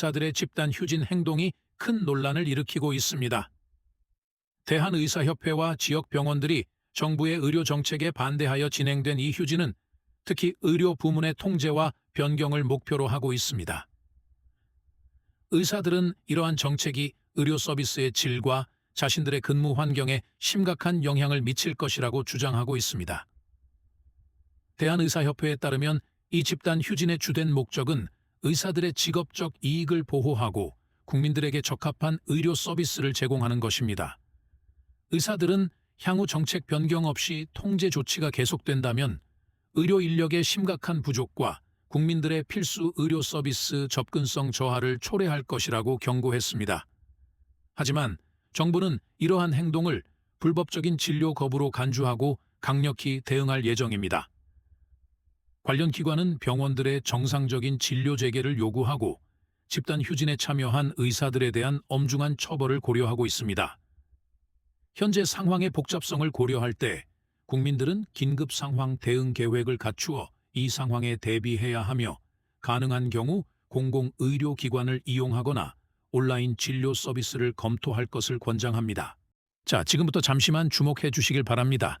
의사들의 집단 휴진 행동이 큰 논란을 일으키고 있습니다. 대한의사협회와 지역 병원들이 정부의 의료 정책에 반대하여 진행된 이 휴진은 특히 의료 부문의 통제와 변경을 목표로 하고 있습니다. 의사들은 이러한 정책이 의료 서비스의 질과 자신들의 근무 환경에 심각한 영향을 미칠 것이라고 주장하고 있습니다. 대한의사협회에 따르면 이 집단 휴진의 주된 목적은 의사들의 직업적 이익을 보호하고 국민들에게 적합한 의료 서비스를 제공하는 것입니다. 의사들은 향후 정책 변경 없이 통제 조치가 계속된다면 의료 인력의 심각한 부족과 국민들의 필수 의료 서비스 접근성 저하를 초래할 것이라고 경고했습니다. 하지만 정부는 이러한 행동을 불법적인 진료 거부로 간주하고 강력히 대응할 예정입니다. 관련 기관은 병원들의 정상적인 진료 재개를 요구하고 집단 휴진에 참여한 의사들에 대한 엄중한 처벌을 고려하고 있습니다. 현재 상황의 복잡성을 고려할 때 국민들은 긴급 상황 대응 계획을 갖추어 이 상황에 대비해야 하며 가능한 경우 공공의료기관을 이용하거나 온라인 진료 서비스를 검토할 것을 권장합니다. 자, 지금부터 잠시만 주목해 주시길 바랍니다.